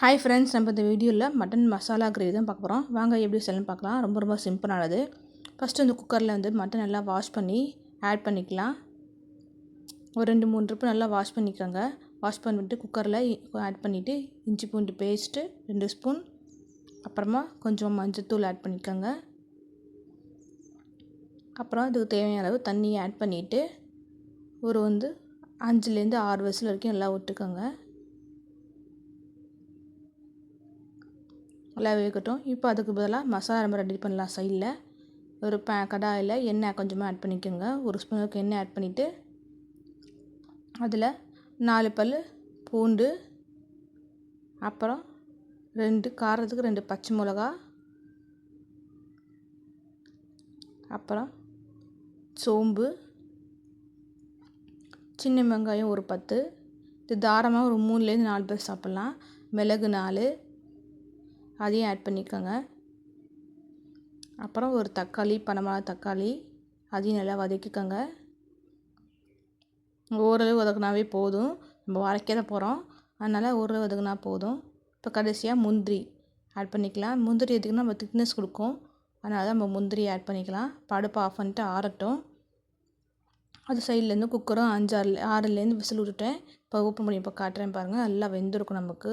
Hi friends நம்ம இந்த வீடியோவில் மட்டன் மசாலா கிரேவி தான் பார்க்க போகிறோம் வாங்க எப்படி செய்யலாம் பார்க்கலாம். ரொம்ப ரொம்ப சிம்பிளானது ஃபஸ்ட்டு இந்த குக்கரில் வந்து மட்டன் நல்லா வாஷ் பண்ணி ஆட் பண்ணிக்கலாம். ஒரு ரெண்டு மூணு ட்ரிப்பு நல்லா வாஷ் பண்ணிக்கோங்க. வாஷ் பண்ணிவிட்டு குக்கரில் ஆட் பண்ணிவிட்டு இஞ்சி பூண்டு பேஸ்ட்டு ரெண்டு ஸ்பூன் அப்புறமா கொஞ்சம் மஞ்சத்தூள் ஆட் பண்ணிக்கோங்க. அப்புறம் இதுக்கு தேவையான அளவு தண்ணியை ஆட் பண்ணிவிட்டு ஒரு வந்து அஞ்சுலேருந்து ஆறு வயசில் வரைக்கும் நல்லா விட்டுக்கோங்க. நல்லா வேகட்டும் இப்போ அதுக்கு பதிலாக மசாலா நம்ம ரெடி பண்ணலாம் சைடில். ஒரு பே கடாயில் எண்ணெய் கொஞ்சமாக ஆட் பண்ணிக்கோங்க. ஒரு ஸ்பூனுக்கு எண்ணெய் ஆட் பண்ணிவிட்டு அதில் நாலு பல் பூண்டு அப்புறம் ரெண்டு காரத்துக்கு ரெண்டு பச்சை மிளகா அப்புறம் சோம்பு சின்ன வெங்காயம் ஒரு பத்து. இது தாரமாக ஒரு மூணுலேருந்து நாலு பேர் சாப்பிட்லாம். மிளகு நாலு அதையும் ஆட் பண்ணிக்கோங்க. அப்புறம் ஒரு தக்காளி பனமாக தக்காளி அதையும் நல்லா வதக்கிக்கோங்க. ஓரளவு வதக்குனாவே போதும். நம்ம வரைக்க தான் போகிறோம் அதனால் ஓரளவு வதக்குனா போதும். இப்போ கடைசியாக முந்திரி ஆட் பண்ணிக்கலாம். முந்திரி எதுக்குன்னா நம்ம திக்னஸ் கொடுக்கும். அதனால தான் நம்ம முந்திரி ஆட் பண்ணிக்கலாம். படுப்பு ஆஃப் பண்ணிட்டு ஆறட்டும். அது சைட்லேருந்து குக்கரும் அஞ்சாறு ஆறுலேருந்து விசில் விட்டுட்டேன். இப்போ ஓப்பன் பண்ணி இப்போ காட்டுறேன் பாருங்கள் நல்லா வெந்திருக்கும் நமக்கு.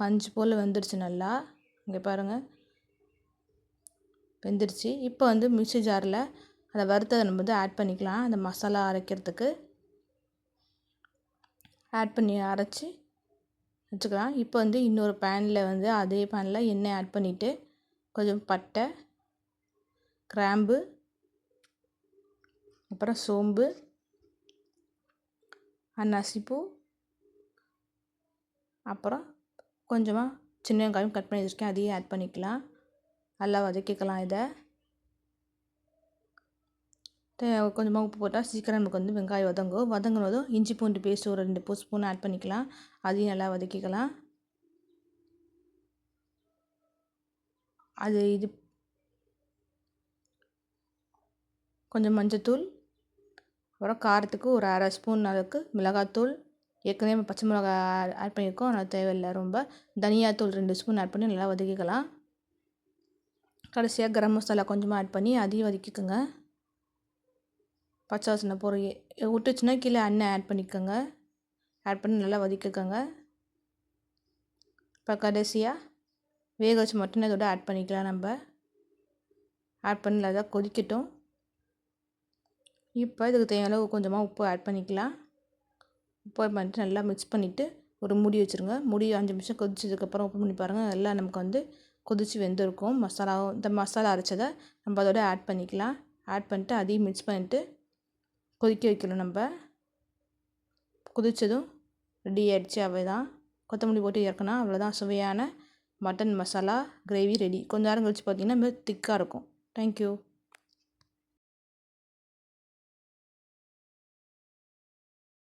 பஞ்சு போல் வெந்துருச்சு நல்லா. இங்கே பாருங்கள் வெந்துருச்சு இப்போ வந்து மிக்சி ஜாரில் அதை வறுத்ததை நம்ம வந்து ஆட் பண்ணிக்கலாம். அந்த மசாலா அரைக்கிறதுக்கு. ஆட் பண்ணி அரைச்சி வச்சுக்கலாம். இப்போ வந்து இன்னொரு பேனில் வந்து அதே பேனில் எண்ணெய் ஆட் பண்ணிவிட்டு கொஞ்சம் பட்டை கிராம்பு அப்புறம் சோம்பு அன்னாசிப்பூ அப்புறம் கொஞ்சமாக சின்ன வெங்காயம் கட் பண்ணி வச்சுருக்கேன் அதையும் ஆட் பண்ணிக்கலாம். நல்லா வதக்கிக்கலாம் இதை. கொஞ்சமாக உப்பு போட்டால் சீக்கிரம் நமக்கு வந்து வெங்காயம் வதங்கும். வதங்கினதும் இஞ்சி பூண்டு பேஸ்ட் ஒரு ரெண்டு பூ ஸ்பூன் ஆட் பண்ணிக்கலாம். அதையும் நல்லா வதக்கிக்கலாம். அது இது கொஞ்சம் மஞ்சத்தூள் அப்புறம் காரத்துக்கு ஒரு அரை ஸ்பூன் அளவுக்கு மிளகாத்தூள். ஏற்கனவே நம்ம பச்சை மிளகா ஆட் பண்ணியிருக்கோம். அதனால் தேவையில்லை ரொம்ப. தனியாத்தூள் ரெண்டு ஸ்பூன் ஆட் பண்ணி நல்லா வதக்கிக்கலாம். கடைசியாக கரம் மசாலா கொஞ்சமாக ஆட் பண்ணி அதையும் வதக்கிக்கோங்க. பச்சை வாசனை பொறி விட்டுச்சுன்னா கீழே எண்ணெய் ஆட் பண்ணிக்கோங்க. ஆட் பண்ணி நல்லா வதக்கிக்கோங்க. இப்போ கடைசியாக வேக வச்சு மட்டும் இதோட ஆட் பண்ணிக்கலாம் நம்ம. ஆட் பண்ணி நல்லா கொதிக்கட்டும். இப்போ இதுக்கு தேவையான அளவு கொஞ்சமாக உப்பு ஆட் பண்ணிக்கலாம். போய் பண்ணிட்டு நல்லா மிக்ஸ் பண்ணிவிட்டு ஒரு மூடி வச்சுருங்க. மூடி அஞ்சு நிமிஷம் கொதிச்சதுக்கப்புறம் ஓப்பன் பண்ணி பாருங்கள் எல்லாம் நமக்கு வந்து கொதித்து வெந்திருக்கும். மசாலாவும் இந்த மசாலா அரைச்சதை நம்ம அதோட ஆட் பண்ணிக்கலாம். ஆட் பண்ணிட்டு அதையும் மிக்ஸ் பண்ணிவிட்டு கொதிக்க வைக்கணும் நம்ம. கொதித்ததும் ரெடி ஆகிடுச்சு அவை தான் கொத்தமல்லி போட்டு இறக்கணும் அவ்வளோதான் சுவையான மட்டன் மசாலா கிரேவி ரெடி கொஞ்ச நேரம் கழித்து பார்த்திங்கன்னா திக்காக இருக்கும். தேங்க்யூ